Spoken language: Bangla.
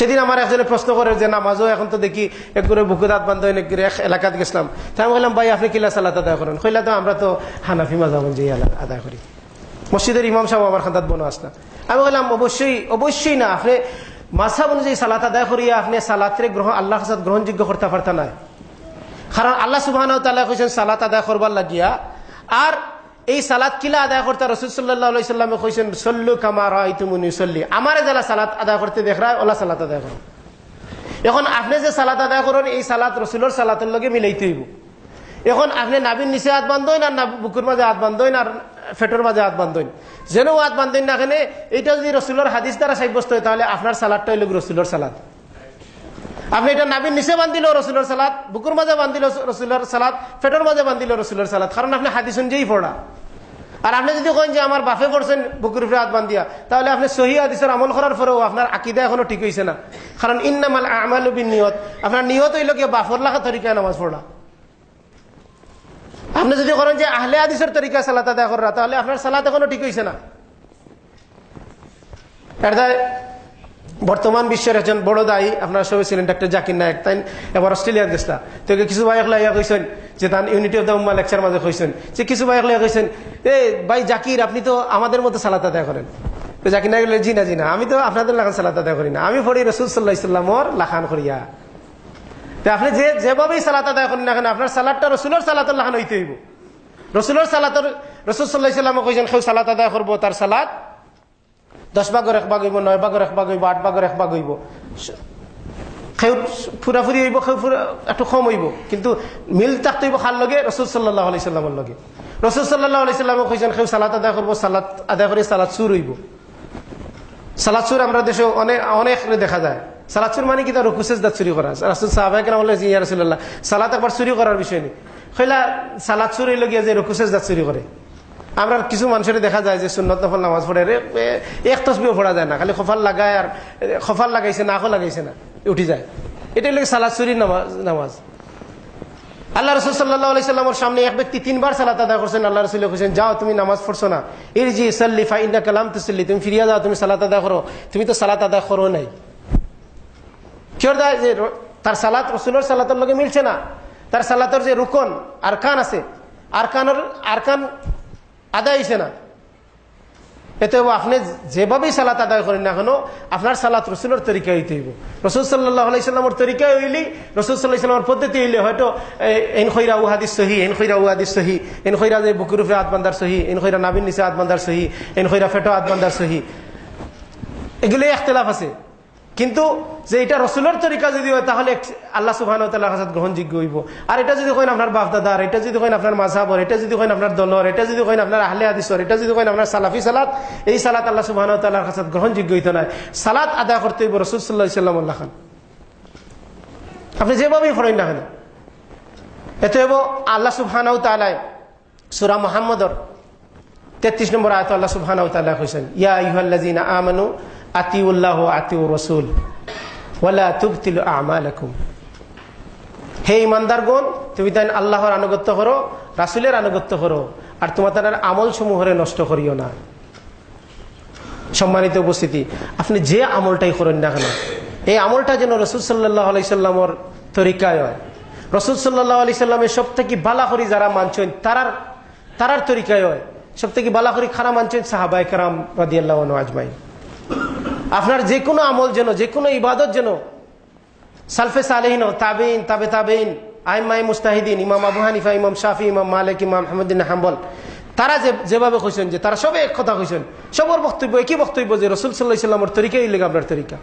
সেদিন আমার একজনে প্রশ্ন করে যে নামাজও এখন তো দেখি এক করে বুকে দাঁত বান্ধব করে এক এলাকাত গেছিলাম। তাই আমি বললাম ভাই, আপনি কিলা সালাত আদায় করেন? কইলা, তো আমরা তো হানাফি মাজাব যে আদায় করি। মসজিদের ইমাম সাহেব আমার খান্দাত বনো আসনা। আমি বললাম অবশ্যই অবশ্যই না, আপনি মাসাব অনুযায়ী সালাত আদায় করিয়া আপনি সালাতরে গ্রহণ আল্লাহ সাথে গ্রহণযোগ্য করতে পারতা নাই। কারণ আল্লাহ সুবাহ সালাত আদায় করবার লাগিয়া আর এই সালাত কিলা আদায় করতে রসুল সাল্লাহ সাল্লামে কইছেন, সল্লু কামার তুমুনি সল্লি আমারে যারা সালাত আদায় করতে দেখ রা ওলা সালাত আদায় করো। এখন আপনি যে সালাত আদায় করেন, এই সালাত রসুলের সালাতের লগে মিলাইতে হইব। এখন আপনি নাবিন নিচে হাত বান্ধইন আর বুকুর মাঝে হাত বান্ধইন আর ফেটোর মাঝে হাত বান্ধইন যেন হাত বান্ধইন না এখানে এটা যদি রসুলের হাদিস দ্বারা সাব্যস্ত হয়, তাহলে আপনার সালাদটা হইল রসুলের সালাদ আপনি এটা নাবিন নিচে বান্ধিল রসুলের সালাদ বুকুর মাঝে বান্ধিল রসুলের সালাদ ফেটোর মাঝে বান্ধিল রসুলের সালাদ কারণ আপনি হাদিস অনুযায়ী পড়া। আর আপনি যদি কেন যে আমার বাফে পড়ছেন বুকুর উপরে হাত বান্ধিয়া, তাহলে আপনি সহি হাদিসের আমল করার পরেও আপনার আকিদা এখনও ঠিক হয়েছে না। কারণ ইন্নামাল আমাল নিয়ত আপনার নিয়ত হইল কি বাফর লাখা তরিকায় নামাজ পড়া। আপনি যদি করেন যে আহলে আদিসের তরিকা সালাত আদায় করা, তাহলে আপনার সালাত এখনও ঠিক হয়েছে না। এটা বর্তমান বিশ্বের একজন বড় দায়ী, আপনার সবাই ছিলেন ডাক্তার জাকির নায়ক, তাই এবার অস্ট্রেলিয়া গেছিলা তো কিছু ভাই লাইয়া কইছেন যে তান unity of the ummah lecture মাঝে কইছেন। যে কিছু ভাই লাইয়া কইছেন, এ, ভাই জাকির, আপনি তো আমাদের মতো সালাত আদায় করেন। তো জাকির নায়ক জি না জি না, আমি তো আপনাদের লাখান সালাত আদায় করি না। আমি পড়ি রসুল সাল্লাহ ইসলামর লাখান করিয়া। তো আপনি যে, যেভাবেই সালাত আদায় করেন না কেন, আপনার সালাদটা রসুলের সালাতের লাখান হইতে হইব। রসুলের সালাতের, রসুল সাল্লাহ ইসলামে কইছেন, কেউ সালাত আদায় করব, তার সালাদ দশ ভাগর এক ভাগ হইব, নয় ভাগর এক ভাগ হইব, আট ভাগর এক ভাগ হইব। খেউ ফুরাফুরি হইব, খেউ একটু কম হইব, কিন্তু মিল থাকতে হইব খার লগে? রসুল সাল্লাহ আলি সাল্লামের লগে। রসুল সাল্লাহ আলি সাল্লামে কইছেন, খেউ সালাত আদায় করব, সালাত আদায় করে সালাদ সুর হইব। সালাদ সুর আমরা দেশে অনেক অনেক দেখা যায়। সালাদ সুর মানে কি? তার রুকুসেজ দাঁত চুরি করা। রাসুল সাহাবাহ কেন বলে ইয়া রসুল্লাহ সালাত একবার চুরি করার বিষয় নেই। কইলা সালাদ চুরি লগিয়া যে রুকুসেজ দাঁত চুরি করে। আমরা কিছু মানুষের দেখা যায় যে সুন্নত নফল নামাজ পড়ে, রে এক তসবিও পড়া যায় না, খালি খফাল লাগায় আর খফাল লাগাইছে না আখো লাগাইছে না, উঠি যায়। এটাই লোক সালাদ চুরির নামাজ নামাজ। আল্লাহ রসুল সাল্লাহ সাল্লামের সামনে এক ব্যক্তি তিনবার সালাত আদা করছেন। আল্লাহ রসুল হোসেন যাও, তুমি নামাজ পড়ছো না। এর জি সাল্লি ফাইন্না কালাম তুসল্লি, তুমি ফিরিয়া যাও, তুমি সালাত আদা করো। তুমি তো সালাত আদা করো নাই। কিয় দেয় যে তার সালাত, রসুলের সালাতের লগে মিলছে না। তার সালাতের যে রুকন, আরকান আছে। আরকানের, আরকান আদায় হয়েছে না। এতে আপনি যেভাবেই সালাত আদায় করেন না কেন, আপনার সালাত রসুলের তরিকা হইতে হইব। রসুল সাল্লাহ আলাইসাল্লামর তরিকা হইলি রসুল সাল্লাহ পদ্ধতি হইলে হয়তো এন খৈরা উহাদিস সহি, এন খৈরা উহাদিস সহি, এন খৈরা যে বুকুরুফে আতবান্দার সহি, এন খৈরা নাবিন নিচে আতবান্দার সহি, এন খৈরা ফেটো আতবান্দার সহি। এগুলো একতলাফ আছে। কিন্তু যে এটা রসুলের তরিকা যদি হয়, তাহলে আল্লাহ সুবাহ কাছে গ্রহণযোগ্য হইব। আর এটা যদি কইন আপনার বাপদাদার, এটা যদি কইন আপনার মাঝাবর এটা যদি কইন আপনার দলর, এটা যদি কইন আপনার আহলে আদিসর এটা যদি কইন আপনার সালাফি সালাত, এই সালাত আল্লাহ সুবাহ কাছে গ্রহণযোগ্য হইতে নয় সালাত আদায় করতে হইব রসুল সাল্লাহ সাল্লাম খান। আপনি যেভাবেই ফরেন না কেন, এতে হইব আল্লাহ সুবাহ তালায় সুরা মোহাম্মদর তেত্রিশ নম্বর আয়ত আল্লাহ সুবাহ তাল্লাহ কৈছেন ইয়া আমানু আতিউল্লাহ আতিউ রসুল। ওয়ালা তুবতিল আমালাকুম। হে ইমানদারগণ তুমি তাই আল্লাহর আনুগত্য করো, রাসুলের আনুগত্য করো, আর তোমার তার আমল সমূহরে নষ্ট করিও না। সম্মানিত উপস্থিতি, আপনি যে আমলটাই করেন না কেন, এই আমলটা যেন রসুল সাল্লাহ আলাইসাল্লামর তরিকায় হয়। রসুল সাল্লাহ আলি সাল্লামের সব থেকে বালাখরি যারা মানছেন, তারার তারার তরিকায় হয়। সব থেকে বালাখরি খারা মানছেন সাহাবাই কারাম রাদিয়াল্লাহ আজমাই আপনার যে কোনো আমল যেন, যে কোনো ইবাদত যেন, সালফে সালেহিন তাবিন তাবে তাবেইন আইমাই মুস্তাহিদিন, ইমাম আবু হানিফা, ইমাম শাফি, ইমাম মালিক, ইমাম আহমদিন হাম্বল, তারা যে, যেভাবে কইছেন যে তারা সবে এক কথা কইছেন সবর বক্তব্য, একই বক্তব্য যে রসুল সাল্লাহ ইসলামর তরিকাই লেগে আপনার তরিকা।